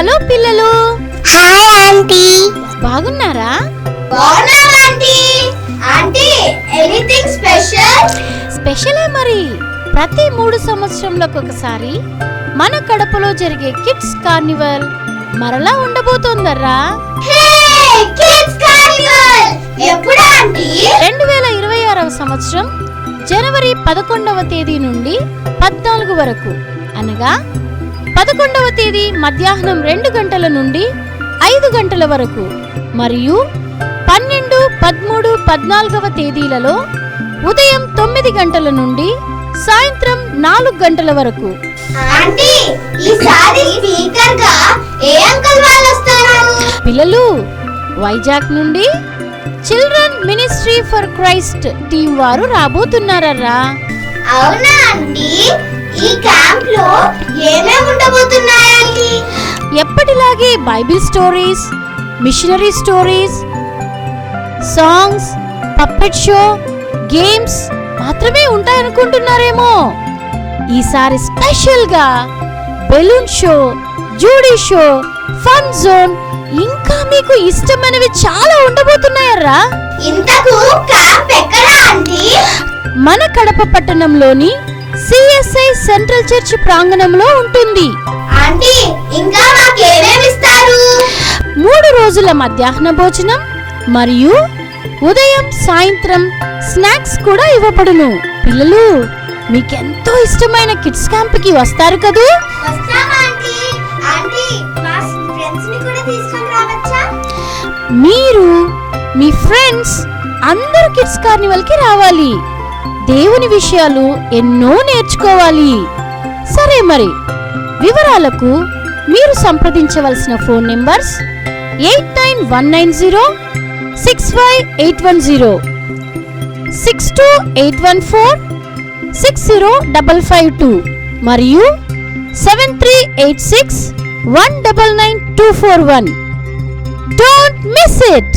Hello పిల్లలు. Hi aunty. బాగున్నారా? బాగున్నాం ఆంటీ. Aunty anything special? స్పెషలే మరి? ప్రతి మూడు సంవత్సరంలకు ఒకసారి మన కడపలో జరిగే కిడ్స్ కార్నివల్ మరలా ఉండబోతోందర్రా. రెండు వేల ఇరవై ఆరవ సంవత్సరం జనవరి పదకొండవ తేదీ నుండి పద్నాలుగు వరకు అనగా పదకొండవ తేదీ మధ్యాహ్నం రెండు గంటల నుండి ఐదు గంటల వరకు మరియు పన్నెండు పదమూడు పద్నాలుగవ తేదీలలో ఉదయం తొమ్మిది గంటల నుండి సాయంత్రం నాలుగు గంటల వరకు. పిల్లలు వైజాగ్ నుండి children ministry for Christ team వారు రాబోతున్నారరా అవునా ఆంటీ? ఈ క్యాంప్లో ఎప్పటిలాగే Bible stories missionary stories songs puppet show games మాత్రమే ఉంటాయనుకుంటున్నారేమో. ఈసారి స్పెషల్గా balloon show Judy show fun zone ఇంకా మీకు ఇష్టమైనవి చాలా ఉండబోతున్నాయర్రా. ఇంతకు మన కడప పట్టణంలోని సిఎస్ఐ సెంట్రల్ చర్చ్ ప్రాంగణంలో ఉంటుంది. మధ్యాహ్న భోజనం మరియు ఉదయం సాయంత్రం స్నాక్స్ కూడా ఇవ్వబడును. పిల్లలు మీకెంతో ఇష్టమైన కిడ్స్ క్యాంప్కి వస్తారు కదూ? మీరు మీ ఫ్రెండ్స్ అందరూ కిడ్స్ కార్నివల్కి రావాలి. దేవుని విషయాలు ఎన్నో నేర్చుకోవాలి. సరే మరి వివరాలకు మీరు సంప్రదించవలసిన phone numbers eight nine one nine zero six five eight one zero six two eight one four six zero double five two మరియు seven three eight six one double nine two four one don't miss it